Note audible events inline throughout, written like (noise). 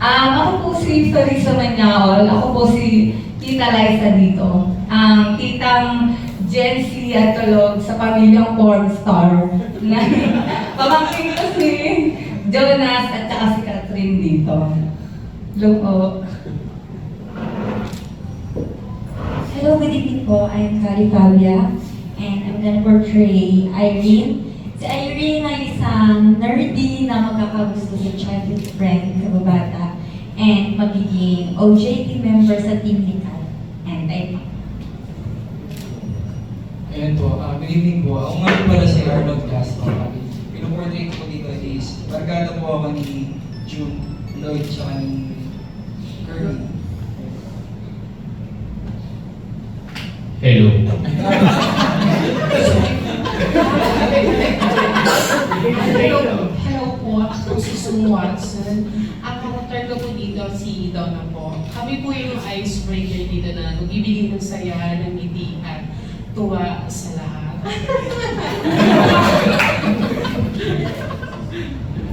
Um, ako po si Teresa Manyahol. Ako po si Tita Liza dito. Ang titang Gen Z at tulog sa pamilyang porn star. Na (laughs) pamangkin ko si Jonas at saka si Catherine dito. Hello po. Hello, good evening po. I'm Kari Fabia, and I'm gonna portray Irene. Si Irene ay isang nerdy na magkakagusto sa childhood friend, kababata, and magiging OJT member sa Team Likat. And I Ayan po, uh, good evening po. Ako nga po pala si Arnold Castro. Pinuportray ko po dito is, barkada po ako ni June Lloyd tsaka ni Kirby. Hello. Hello (laughs) ako si Sue Watson. Ang karakter ko po dito si Donna po. Kami po yung icebreaker dito na magbibigay ng saya, ng ngiti at tuwa sa lahat.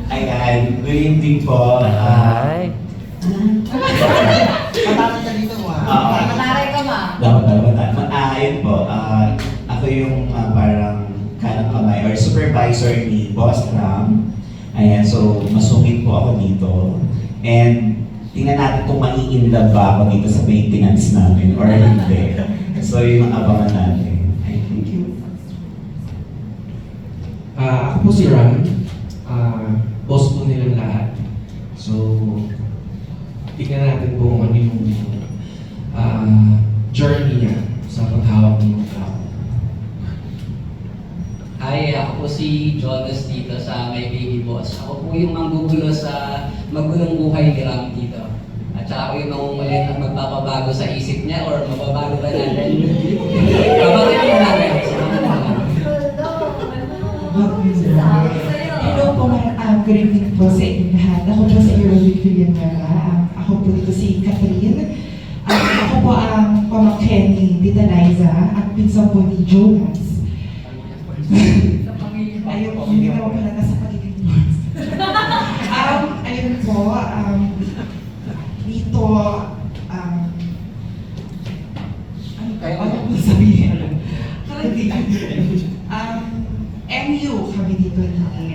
Ayan, good evening po. Ah, Matapos ka dito, Oo. ah. Mataray ka ma. dapat dapat. Ah, ayun po. Ah, ako yung ah, parang kanang kamay or supervisor ni Boss Ram. Ayan, so masungit po ako dito. And tingnan natin kung maiinlove ba ako dito sa maintenance namin or hindi. So yun ang abangan natin. Ay, thank you. Ah, ako po si Ram. Ah, boss po nilang lahat. So, tingnan natin po kung ano yung ah, journey niya sa paghawak ng Hi, ako po si Jonas dito sa My Baby Boss. Ako po yung manggugulo sa magulong buhay ni Ram dito. At saka ako yung mangungulit at magpapabago sa isip niya or mababago ba natin? Samahan mo lang. Hello po, mga um, good evening po sa inyong lahat. Ako po si Erovic Villanueva. Um, ako po dito si Catherine. Um, ako po ang pamangkin ni Tita Liza at pinsan po ni Jonas. Sa pamilya. Ayun po, hindi naman pala nasa pagiging boss. (laughs) um, ayun po, um, dito, um, ano kayo? Ano po sabihin? um, MU kami dito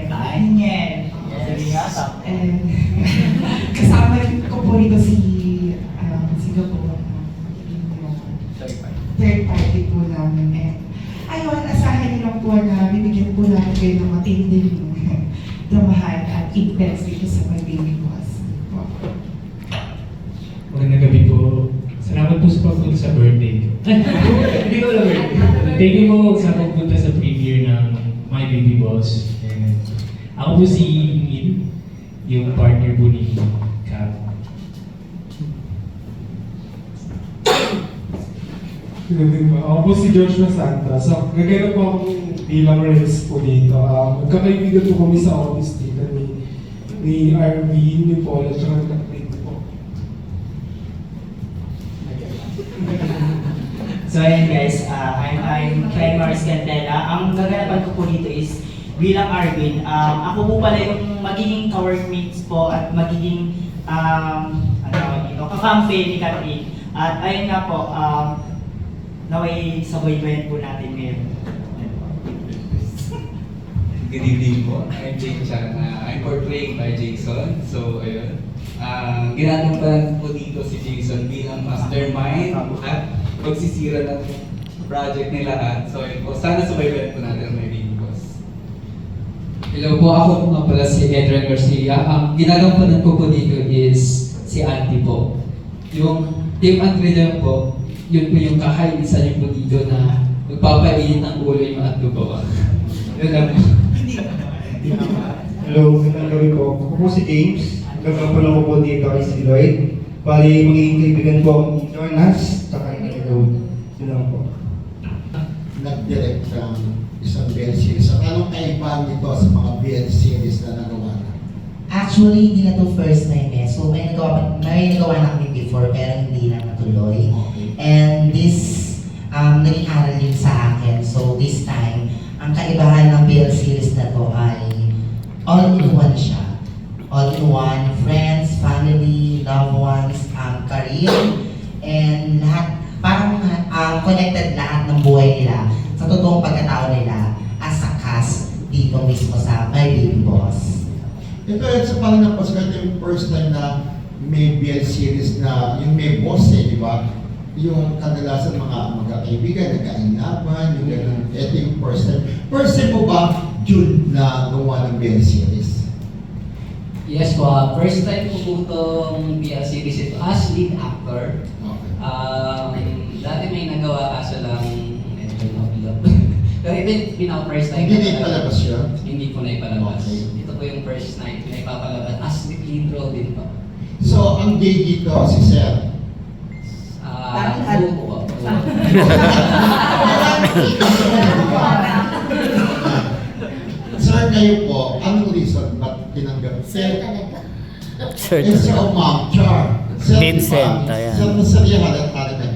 Daniel. Sige nga, sa- And kasama rin ko po rito si um, Singapore. Third party po namin. And ayun, asahan niyo lang po na bibigyan po namin ng matinding dramahan at intense dito sa My Baby Boss. Magandang gabi po. Salamat po sa pagpunta sa birthday. (laughs) Hindi ko alam birthday. Thank you po sa pagpunta sa premiere ng My Baby Boss. And ako po si Neil, yung partner po ni Good Ako po si George Masanta. So, gaganap po akong bilang Reyes po dito. Um, magkakaibigan po kami sa office dito ni, ni RV, ni Paul, at saka ni po. So ayun guys, uh, I'm, I'm Clyde Mars Cantela. Ang gaganapan ko po dito is bilang Arvin. Um, ako po pala yung magiging ka-workmates po at magiging um, ano dito, kakampi ni Catherine. At ayun nga po, um, naway sa boyfriend po natin ngayon. Good evening po. I'm Jason. Uh, I'm portraying by Jason. So, ayun. Uh, ginagampanan po dito si Jason bilang mastermind at magsisira ng project ni lahat. So, ayun po. Sana subaybayan po natin ang may. Hello po, ako po nga pala si Edren Garcia. Ang ginagampanan ko po dito is si Auntie po. Yung Team Andrea po, yun po yung kakainisan niyo po dito na magpapainit ng ulo yung ato po. yun lang po. Hello, magandang gabi po. Ako po si James. Gagapon ako po dito kay si Lloyd. Bali, magiging kaibigan po ako ni Jonas, saka ni Hello. Yun lang po. nag-direct ng isang BL series. At anong kaibahan nito sa mga BL series na nagawa na? Actually, hindi na to first time eh. So, may nagawa, may nagawa na kami before, pero hindi na natuloy. And this, um, naging aral din sa akin. So, this time, ang kaibahan ng BL series na to ay all-in-one siya. All-in-one, friends, family, loved ones, um, career, and lahat, parang um, connected lahat ng buhay nila sa totoong pagkatao nila as a cast dito mismo sa My Baby Boss. Ito yung sa parang napasukan yung first time na may BL series na yung may boss eh, di ba? Yung kadalasan mga magkakaibigan, nagkainapan, yung gano'n. Ito yung first time. First time mo ba, June, na gumawa ng BL series? Yes po, ah, first time ko po itong BL series ito as lead actor. Okay. Um, dati may nagawa kaso lang medyo na-upload. (laughs) Pero ito yung pinaka-first time. Hindi ipalabas yun? Hindi po na ipalabas. Okay. Ito po yung first night na ipapalabas as lead role din po. So, ang gay dito, si Sir. Uh, po. Sir, kayo po, anong reason ba't tinanggap? Sir talaga. Sir, oh, ma'am, Char. Sir, Vincent, ayan. Sir, masarya halat halat na.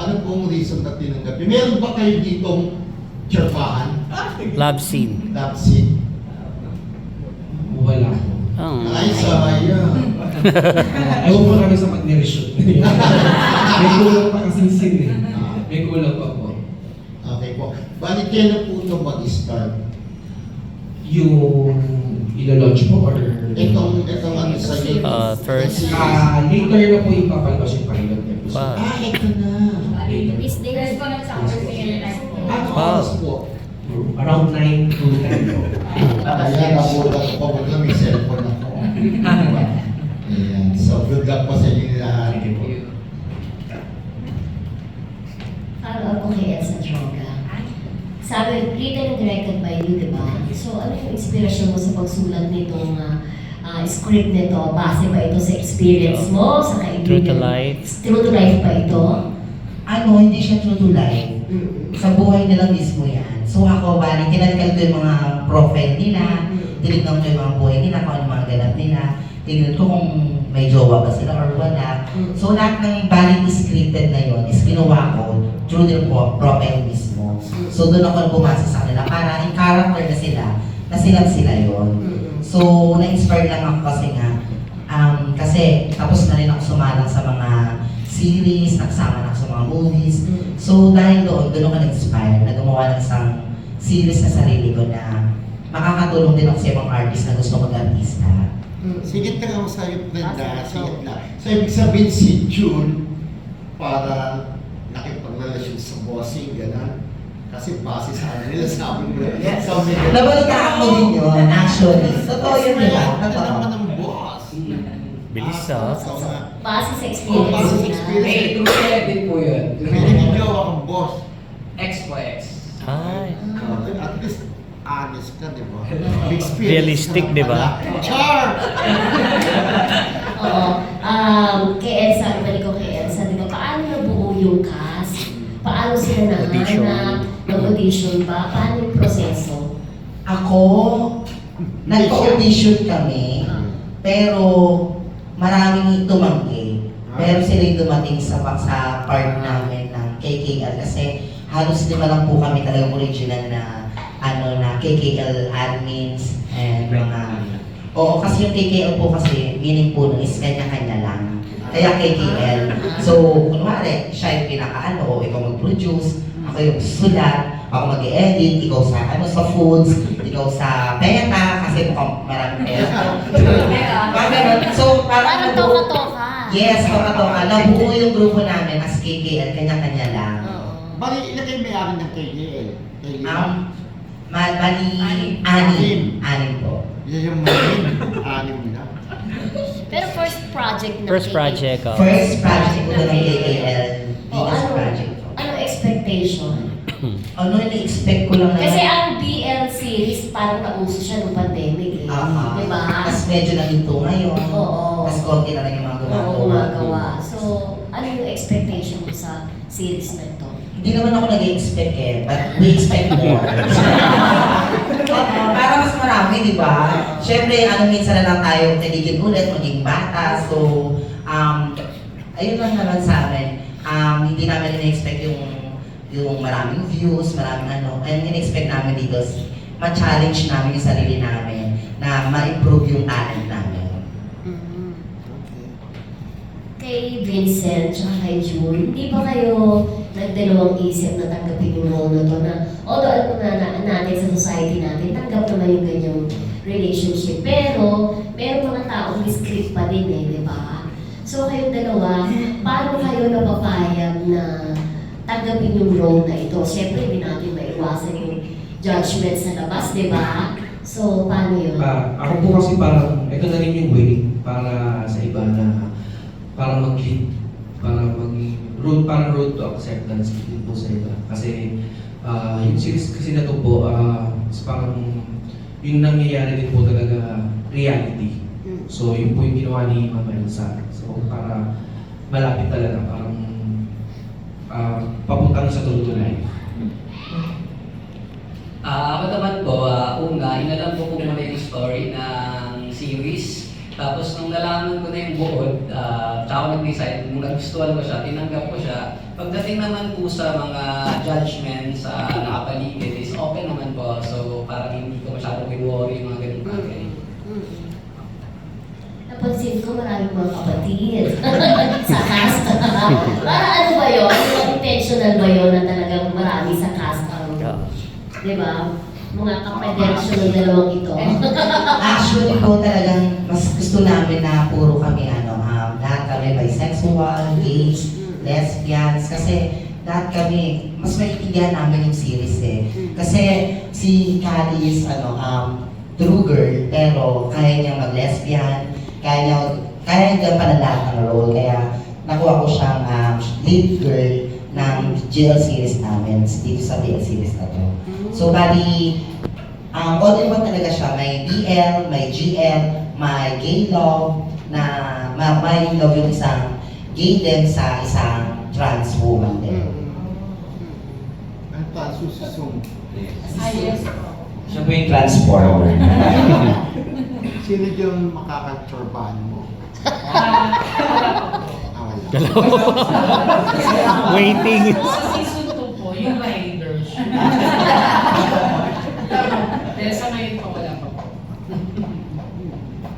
Ano pong reason na tinanggap? Meron ba kayo ditong charpahan? Love scene. Love scene? Wala. Oh. Ay, sayang. Ayaw mo kami sa pag-nireshoot. (laughs) May kulang pa kasing scene eh. May kulang pa po. Okay po. Bali, kailan po ito mag-start? Yung ilo-launch po or... Itong, itong ano sa iyo? Uh, first- Ah, later na po yung papalabas yung pilot episode. Wow. Ah, ito na. Ko fair na po. Ano Wow. oras po? Around 9 to 10 po. Ayan, nabulat ko pa mo may cellphone ako. (laughs) Ayan. So, good luck po sa inyo lahat. Thank you po. Follow up ko kay Elsa Droga. Sabi, written and directed by you, di ba? So, ano yung inspirasyon mo sa pagsulat nitong ah, ah, script nito? Base ba ito sa experience mo, sa kaibigan? True to life. True to life ba ito? Ano, hindi siya true to life. Sa buhay nila mismo yan. So ako, bali, kinalkal ko yung mga profile nila, tinignan ko yung mga buhay nila, kung ano mga ganap nila, tinignan ko kung may jowa ba sila or wala. So lahat ng bali scripted na yon is ginawa ko through their pro- profile mismo. So doon ako bumasa sa kanila para in character na sila, na silang sila yon. So na-inspire lang ako kasi nga, um, kasi tapos na rin ako sumalang sa mga series, nagsama na ako sa mga movies. So dahil doon, doon ako nag-inspire na gumawa ng isang series sa sarili ko na makakatulong din ako sa ibang artist na gusto mag-artista. Sige, taga mo sa'yo, Brenda. Sige na. So, ibig sabihin si June, para nakipagrelasyon sa bossing, gano'n. Kasi base sa ano nila, (laughs) sabi mo. Yes. Sabi Nabalitaan ko din yun, actually. Totoo yun? Ito Totoo. naman ang boss. Bilis Ah, ah. so. Base sa Oh, experience base sa nila. experience. Eh, true din po yun. May naging jowa kang boss. X po X. Ay. Honest ka, di ba? May (laughs) experience Realistic, di ba? Char! (laughs) Oo. Um, kay Elsa, ibalik ko kay Elsa, di ba? Paano nabuo yung cast? Paano sila Audition. nahanap? Nag-audition ba? Paano yung proseso? Ako, nagpa-audition kami, pero maraming tumanggi. Pero sila yung dumating sa, sa part namin ng KKL kasi halos lima lang po kami talagang original na ano na KKL admins and mga Oo, kasi yung KKL po kasi, meaning po nun is kanya-kanya lang. Kaya KKL. So, kunwari, siya yung pinaka-ano, o ikaw mag-produce, ako yung sulat, ako mag-edit, ikaw sa ano sa foods, ikaw sa peta, kasi mukhang maraming pera. (laughs) Parang ganun. So, parang Parang toka-toka. Yes, toka-toka. Nabuo yung grupo namin as KKL, kanya-kanya lang. Bali, ilagay may amin ng KGL. KGL. Um, ma- bali, Anim. anim. Anim po. Yan yung main. Anim na. Pero first project na First project oh. First project ko na ng KKL, Oh, biggest ano, project ko. ano expectation? (clears throat) Ano, ini-expect ko lang na... Kasi ang BL series, parang nauso siya nung pandemic eh. Ah, Di ba? Tapos medyo nahinto ngayon. Oo. Tapos konti na lang yung mga Oo, gumagawa. gumagawa. So, ano yung expectation mo sa series na ito? Hindi naman ako nag-expect eh, but we expect more. (laughs) Para mas marami, di ba? Siyempre, ano, minsan na lang tayo naligid ulit, maging bata. So, um, ayun lang naman sa amin. Um, hindi namin in-expect yung yung maraming views, maraming ano. And in-expect namin dito, ma-challenge namin yung sarili namin na ma-improve yung talent namin. kay Vincent at kay June, hindi ba kayo nagdalawang isip na tanggapin yung role na to na although alam na, na natin sa society natin, tanggap naman yung ganyang relationship. Pero, meron mga taong script pa din eh, di ba? So kayong dalawa, paano kayo napapayag na tanggapin yung role na ito? Siyempre, hindi natin maiwasan yung judgment sa labas, di ba? So, paano yun? Ah, ako po kasi parang, ito na rin yung way para sa iba na para mag-lead, para mag road, parang road to acceptance din po sa iba. Kasi ah, yung series kasi na to po, is parang yung nangyayari din po talaga reality. So yun po yung ginawa ni Mama Elsa. So para malapit talaga, parang ah, papuntang sa tuloy Ah, ako naman po, ah, una, inalam ko po muna yung story series. Tapos nung nalaman ko na yung buod, uh, tsaka ako nag-decide, nung nagustuhan ko siya, tinanggap ko siya. Pagdating naman po sa mga judgment sa nakapaligid is open naman po. So parang hindi ko masyadong worry yung mga ganung bagay. Napansin ko maraming mga kapatid (laughs) sa cast. Para ano ba yun? Yung intentional ba yun na talagang marami sa cast ang, di ba? Mga kapatensyo ng dalawang ito. (laughs) Actually po talagang mas gusto namin na puro kami ano, um, lahat kami bisexual, gays, lesbians, kasi lahat kami, mas maiintindihan namin yung series eh. Kasi si Callie is ano, um, true girl, pero kaya niya mag-lesbian, kaya niya, kaya niya pala lahat ng role, kaya nakuha ko siyang um, lead girl ng GL series namin, dito sa BL series na to. So, bali, um, all in one talaga siya. May BL, may GL, may gay love, na ma- may love yung isang gay din sa isang trans woman din. Ang tasusung. Ah, yes. Siya po yung transformer. (laughs) Sino yung makakaturbahan mo? (laughs) Dalaw. (laughs) Waiting. Season 2 po, yung riders. (laughs)